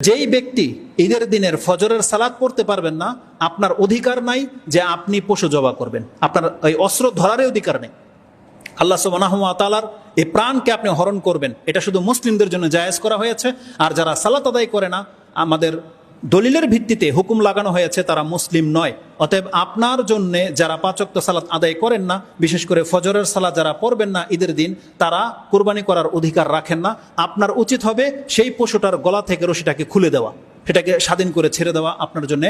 যেই ব্যক্তি ঈদের দিনের ফজরের সালাদ পড়তে পারবেন না, আপনার অধিকার নাই যে আপনি পশু জবা করবেন। আপনার ওই অস্ত্র ধরারই অধিকার নেই। আল্লাহ সুবাহর এই প্রাণকে আপনি হরণ করবেন। এটা শুধু মুসলিমদের জন্য জায়েজ করা হয়েছে। আর যারা সালাত আদায় করে না, আমাদের দলিলের ভিত্তিতে হুকুম লাগানো হয়েছে তারা মুসলিম নয়। অতএব আপনার জন্য যারা পাচক্ত সালাত আদায় করেন না, বিশেষ করে ফজরের সালাত যারা পড়বেন না ঈদের দিন, তারা কোরবানি করার অধিকার রাখেন না। আপনার উচিত হবে সেই পশুটার গলা থেকে রশিটাকে খুলে দেওয়া, সেটাকে স্বাধীন করে ছেড়ে দেওয়া আপনার জন্য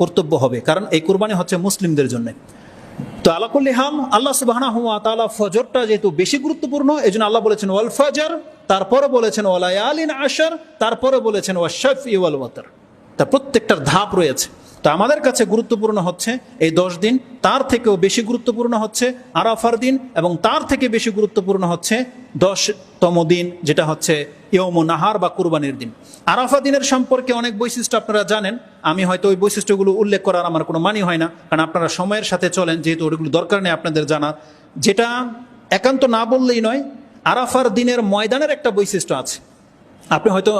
কর্তব্য হবে, কারণ এই কোরবানি হচ্ছে মুসলিমদের জন্য। তো আলাকুল্লি হাম আল্লাহ সুবাহ তাআলা ফজরটা যেহেতু বেশি গুরুত্বপূর্ণ এই জন্য আল্লাহ বলেছেন, ওয়াল ফজর তারপরে বলেছেন ওয়ালায়ালিন আশার তারপরে বলেছেন ওয়াশফ ইওয়াল ওয়াতর তা প্রত্যেকটার ধাপ রয়েছে। তো আমাদের কাছে গুরুত্বপূর্ণ হচ্ছে এই দশ দিন, তার থেকেও বেশি গুরুত্বপূর্ণ হচ্ছে আরাফার দিন এবং তার থেকে বেশি গুরুত্বপূর্ণ হচ্ছে দশতম দিন, যেটা হচ্ছে ইয়ম নাহার বা কুরবানির দিন। আরাফা দিনের সম্পর্কে অনেক বৈশিষ্ট্য আপনারা জানেন। আমি হয়তো ওই বৈশিষ্ট্যগুলো উল্লেখ করার আমার কোনো মানি হয় না, কারণ আপনারা সময়ের সাথে চলেন, যেহেতু ওগুলো দরকার নেই আপনাদের জানা। যেটা একান্ত না বললেই নয়, আরাফার দিনের ময়দানের একটা বৈশিষ্ট্য আছে। আপনি হয়তো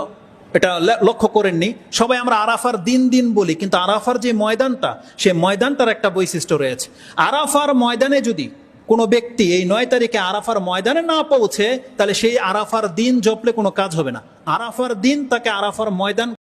এটা লক্ষ্য করেননি। সবাই আমরা আরাফার দিন দিন বলি, কিন্তু আরাফার যে ময়দানটা, সে ময়দানটার একটা বৈশিষ্ট্য রয়েছে। আরাফার ময়দানে যদি কোনো ব্যক্তি এই নয় তারিখে আরাফার ময়দানে না পৌঁছে, তাহলে সেই আরাফার দিন জপলে কোনো কাজ হবে না। আরাফার দিন তাকে আরাফার ময়দান